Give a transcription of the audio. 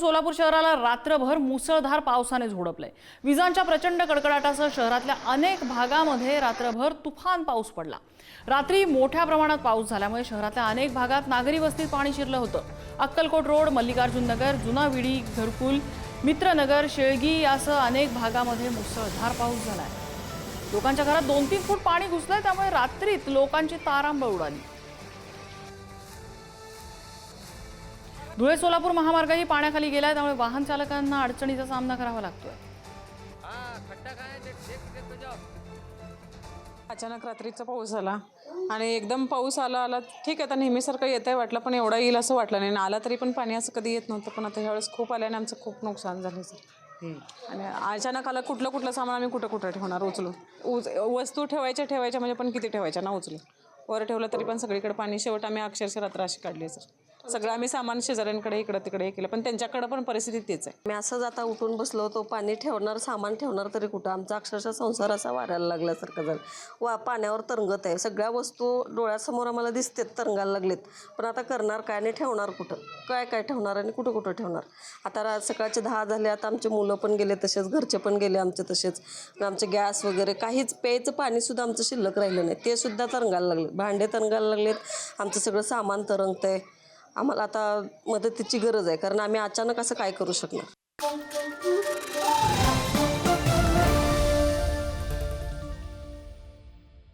सोलापूर शहराला रात्रभर मुसळधार पावसाने झोडपलंय. विजांच्या प्रचंड कडकडाटासह शहरातल्या अनेक भागामध्ये रात्रभर तुफान पाऊस पडला. रात्री मोठ्या प्रमाणात पाऊस झाल्यामुळे शहरातल्या अनेक भागात नागरी वस्तीत पाणी शिरलं होतं. अक्कलकोट रोड मल्लिकार्जुन नगर जुना विडी घरकुल मित्रनगर शेळगी यासह अनेक भागामध्ये मुसळधार पाऊस झालाय. लोकांच्या घरात दोन तीन फूट पाणी घुसलंय त्यामुळे रात्रीत लोकांची तारांबळ उडाली. धुळे सोलापूर महामार्गही पाण्याखाली गेलाय त्यामुळे वाहन चालकांना अडचणीचा सामना करावा लागतोय. अचानक रात्रीचा पाऊस झाला आणि एकदम पाऊस आला आला ठीक आहे आता नेहमीसारखं येत आहे वाटलं पण एवढा येईल असं वाटलं नाही. आणि आला तरी पण पाणी असं कधी येत नव्हतं पण आता ह्यावेळेस खूप आल्याने आमचं खूप नुकसान झालं सर. आणि अचानक आला कुठलं कुठलं सामान आम्ही कुठं कुठं ठेवणार? उचलून. उच वस्तू ठेवायच्या ठेवायच्या म्हणजे पण किती ठेवायच्या? ना उचलून. वर ठेवलं तरी पण सगळीकडे पाणी. शेवट आम्ही अक्षरशः रात्र अशी काढली आहे सर. सगळं आम्ही सामान शेजाऱ्यांकडे इकडं तिकडे हे केलं पण त्यांच्याकडं पण परिस्थिती तेच आहे. मी असंच आता उठून बसलो होतो पाणी ठेवणार सामान ठेवणार तरी कुठं? आमचा अक्षरशः संसार असा वाढायला लागल्यासारखं झालं. वा पाण्यावर तरंगत आहे. सगळ्या वस्तू डोळ्यासमोर आम्हाला दिसतात तरंगायला लागलेत. पण आता करणार काय आणि ठेवणार कुठं? काय काय ठेवणार आणि कुठं कुठं ठेवणार? आता रा सकाळचे दहा झाले आता आमचे मुलं पण गेले तसेच घरचे पण गेले आमचे तसेच. आमचे गॅस वगैरे काहीच प्यायचं पाणीसुद्धा आमचं शिल्लक राहिलं नाही. ते सुद्धा तरंगायला लागले. भांडे तरंगायला लागलेत. आमचं सगळं सामान तरंगतंय. आम्हाला आता मदतीची गरज आहे कारण आम्ही अचानक असं काय करू शकणार?